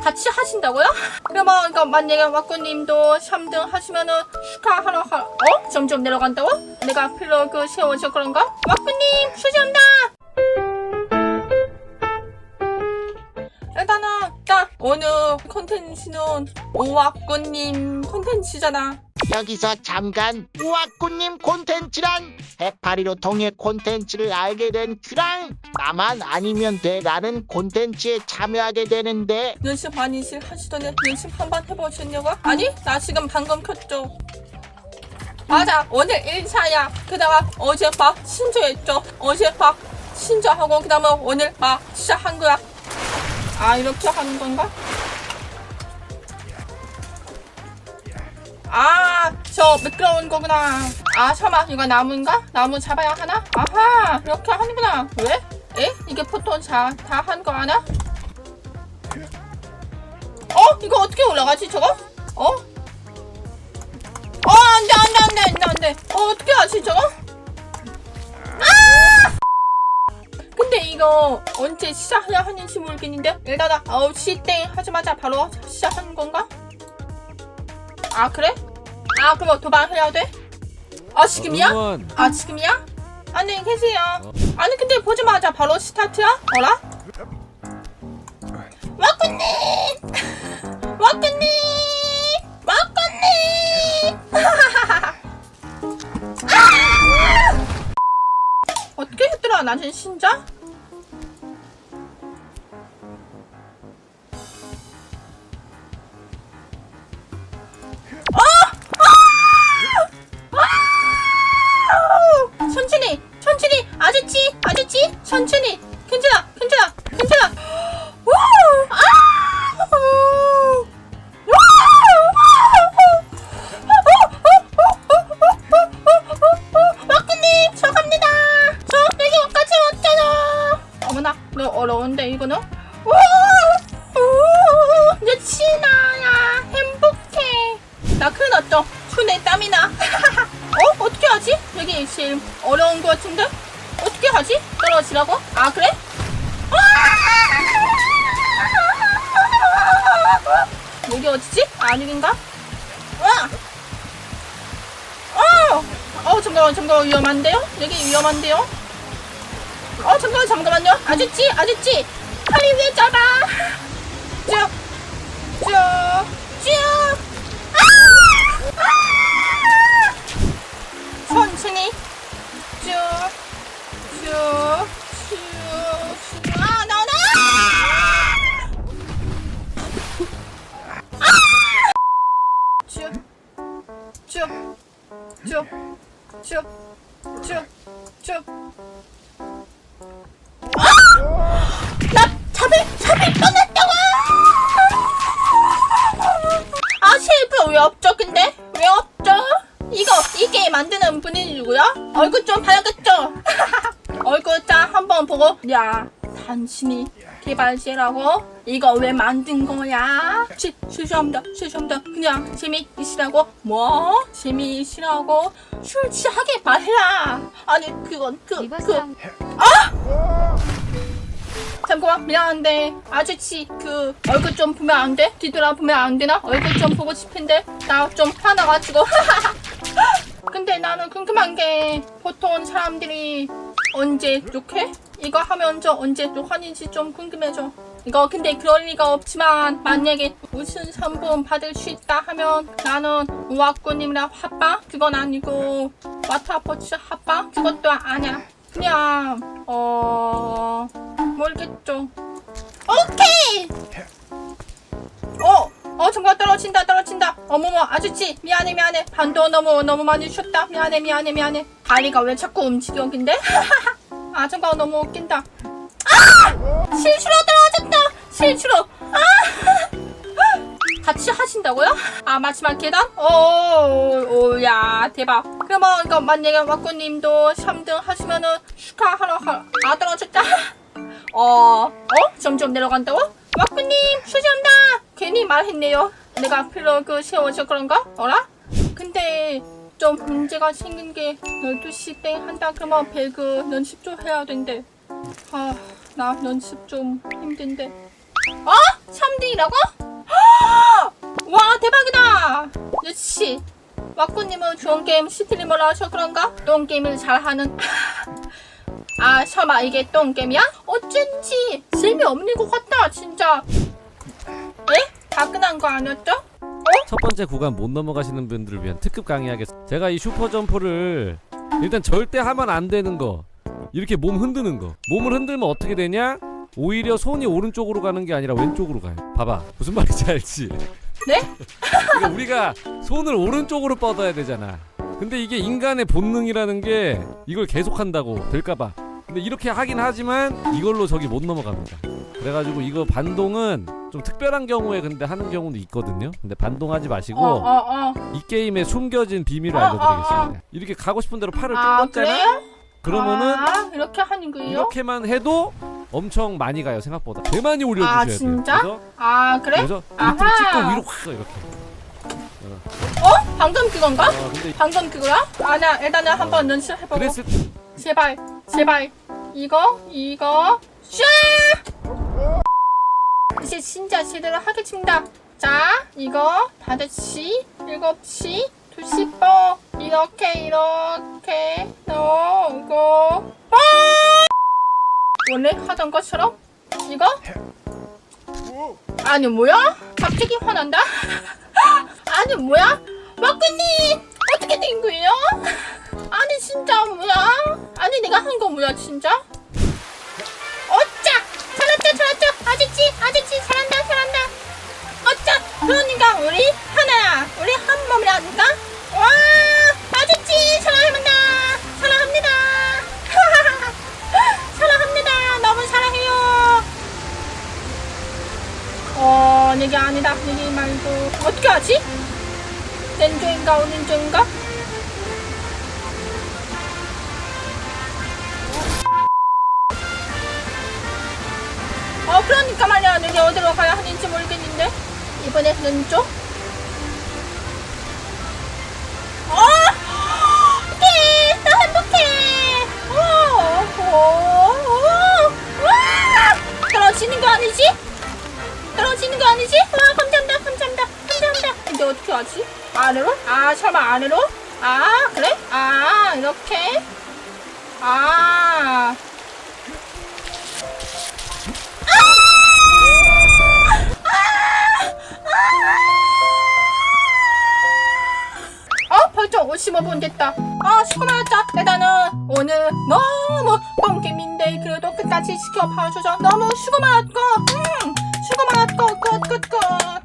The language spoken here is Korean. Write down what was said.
같이 하신다고요? 그러면 이거 만약에 와꾸님도 3등 하시면은 축하하러 가, 어? 점점 내려간다고? 내가 필러 그 세워서 그런가? 와꾸님 수지합니다 일단은 딱 오늘 콘텐츠는 오와꾸님 콘텐츠잖아 여기서 잠깐 우아꾸님 콘텐츠란 해파리로 통해 콘텐츠를 알게 된 큐랑 나만 아니면 돼라는 콘텐츠에 참여하게 되는데. 연습 많이 하시더니 연습 한 번 해보셨냐고? 아니 나 지금 방금 켰죠. 맞아 오늘 1차야. 그다가 어제 막 신조했죠. 막 신조하고 그 다음에 오늘 막 시작한 거야. 아 이렇게 하는 건가? 아저 미끄러운 거구나 아 설마 이거 나무인가? 나무 잡아야 하나? 아하 이렇게 하는구나 왜? 에? 이게 보통 다한거 아나? 어? 이거 어떻게 올라가지 저거? 어? 어 안 돼 안 돼 안 돼 안 돼 안 돼 어 어떻게 하지 저거? 아! 이거 언제 시작해야 하는지 모르겠는데 일단은 9시 땡 하자마자 바로 시작하는 건가? 아 그래? 아 그럼 도망해야 돼? 아 지금이야? 응원. 아 지금이야? 안녕히 계세요 아니 근데 보자마자 바로 스타트야? 어라? 와꾸님! 와꾸님! 와꾸님! 아! 어떻게 했더라 나는 진짜? 천천히 괜찮아 괜찮아 괜찮아 우! 아! 우! 와꾸님 저 갑니다 저 여기까지 왔잖아 어머나 너 어려운데 이거는 우! 우! 이제 치나야 행복해 나 큰일 났죠 손에 땀이 나 어? 어떻게 하지? 여기 제일 어려운 것 같은데? 어떻게 하지? 떨어지라고? 아 그래? 여기 어디지? 아닌가? 와! 어! 어 잠깐만 잠깐만 위험한데요? 여기 위험한데요? 어 잠깐만 잠깐만요 아저씨 아저씨 팔이 왜 잡아 쭉 쭉, 쭉! 아, 나오나! 아! 쭉, 쭉, 쭉, 쭉, 쭉, 쭉. 아! 나 잡을, 잡을 뻔했다고! 아, 쉐이프 왜 없죠, 근데? 왜 없죠? 이거, 이 게임 만드는 분이 누구야? 얼굴 좀 봐야겠죠? 보고, 야, 당신이 개발자라고? 이거 왜 만든 거야? 시, 죄송합니다, 죄송합니다. 그냥 재미있으라고? 뭐? 재미있으라고? 술 취하게 말해라! 아니, 그건, 그, 그, 잠깐만 미안한데 아저씨 그 얼굴 좀 보면 안 돼? 뒤돌아 보면 안 되나? 얼굴 좀 보고 싶은데 나 좀 화나가지고 근데 나는 궁금한 게 보통 사람들이 언제 욕해? 이거 하면 저 언제 욕하는지 좀 궁금해져 이거 근데 그럴 리가 없지만 만약에 무슨 상품 받을 수 있다 하면 나는 우아꾸님이랑 합방? 그건 아니고 와타포츠 합방? 그것도 아니야 그냥 어... 모르겠죠. 오케이. 어, 어 정말 떨어진다, 떨어진다. 어머머, 아저씨 미안해, 미안해. 반도 너무 너무 많이 쳤다. 미안해, 미안해, 미안해. 다리가 왜 자꾸 움직여, 근데? 아, 정말 너무 웃긴다. 아, 실수로 떨어졌다. 실수로. 아. 같이 하신다고요? 아 마지막 계단? 오오야 대박 그러면 이거 만약에 와꾸님도 3등 하시면은 축하하러 가... 아 떨어졌다 어, 어? 점점 내려간다고? 와꾸님, 수지한다! 괜히 말했네요. 내가 필러 그 세워서 그런가? 어라? 근데, 좀 문제가 생긴 게 12시 땡 한다 그러면 배그 연습 좀 해야 된대. 아, 나 연습 좀 힘든데. 어? 3등이라고? 와, 대박이다! 역시, 왁구님은 좋은 게임 스트리머라 하셔 그런가? 똥 게임을 잘하는. 아, 설마 이게 똥 게임이야? 어쩐지 재미없는 것 같다, 진짜. 에? 다 끝난 거 아니었죠? 첫 번째 구간 못 넘어가시는 분들을 위한 특급 강의 하겠습니다. 제가 이 슈퍼 점프를 일단 절대 하면 안 되는 거. 이렇게 몸 흔드는 거. 몸을 흔들면 어떻게 되냐? 오히려 손이 오른쪽으로 가는 게 아니라 왼쪽으로 가요. 봐봐. 무슨 말인지 알지? 네? 그러니까 우리가 손을 오른쪽으로 뻗어야 되잖아. 근데 이게 인간의 본능이라는 게 이걸 계속 한다고 될까봐. 근데 이렇게 하긴 하지만 이걸로 저기 못 넘어갑니다. 그래가지고 이거 반동은 좀 특별한 경우에 근데 하는 경우도 있거든요. 근데 반동하지 마시고 어, 어, 어. 이 게임의 숨겨진 비밀을 어, 알려드리겠습니다. 이렇게 가고 싶은 대로 팔을 쭉 아, 뻗잖아. 그래요? 그러면은 아, 이렇게 하는 거예요? 이렇게만 해도 엄청 많이 가요 생각보다. 개 많이 올려주셔야 아, 돼요. 진짜? 그래서, 아, 그래? 그래서 밑으로. 찍고 위로 확 이렇게. 어? 방금 그건가? 어, 근데 방금 그거야? 아니야, 일단은 한번 연습해보고. 그랬을 제발, 제발. 이거, 이거, 슈! 이제 진짜 제대로 하겠습니다. 자, 이거 5시, 7시, 2시 뻐. 이렇게, 이렇게 넣고, 뻐! 원래 하던 것처럼? 이거? 아니, 뭐야? 갑자기 화난다? 아니, 뭐야? 마크님! 어떻게 된 거예요? 아니 진짜 뭐야? 아니 내가 한 거 뭐야 진짜? 아저씨 아저씨 잘한다 잘한다 어짜! 그러니까 우리 하나야 우리 한 몸이라니까? 말이야 여기 어디로 가야 하는지 모르겠는데 이번에 왼쪽 어 오케이 나 행복해 오, 오, 오, 와 떨어지는 거 아니지? 떨어지는 거 아니지? 와 감사합니다 감사합니다 감사합니다 근데 어떻게 하지? 아래로? 아 설마 아래로? 아 그래? 아 이렇게? 아 어? 벌써 55분 됐다. 아, 수고 많았다. 일단은 오늘 너무 똥개인데 그래도 끝까지 지켜봐줘서 너무 수고 많았고, 음, 수고 많았고, 끝, 끝, 끝.